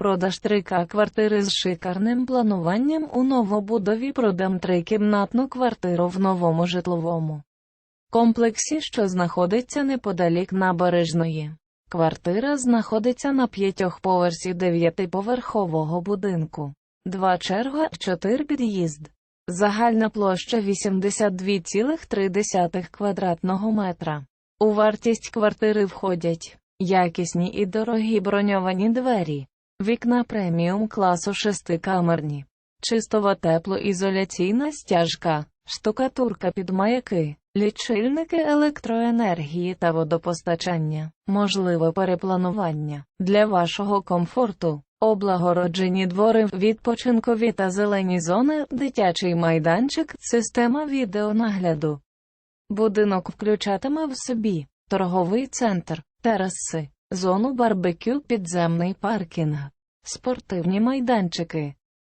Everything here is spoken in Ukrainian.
Продаж 3К квартири з шикарним плануванням у новобудові продам трикімнатну квартиру в новому житловому комплексі, що знаходиться неподалік набережної. Квартира знаходиться на п'ятьох поверсі дев'ятиповерхового будинку. Два черга, чотири під'їзд. Загальна площа 82,3 квадратного метра. У вартість квартири входять якісні і дорогі броньовані двері, вікна преміум класу шестикамерні, чистова теплоізоляційна стяжка, штукатурка під маяки, лічильники електроенергії та водопостачання, можливе перепланування. Для вашого комфорту. Облагороджені двори, відпочинкові та зелені зони, дитячий майданчик, система відеонагляду. Будинок включатиме в собі торговий центр, тераси, зону барбекю, підземний паркінг, спортивні майданчики,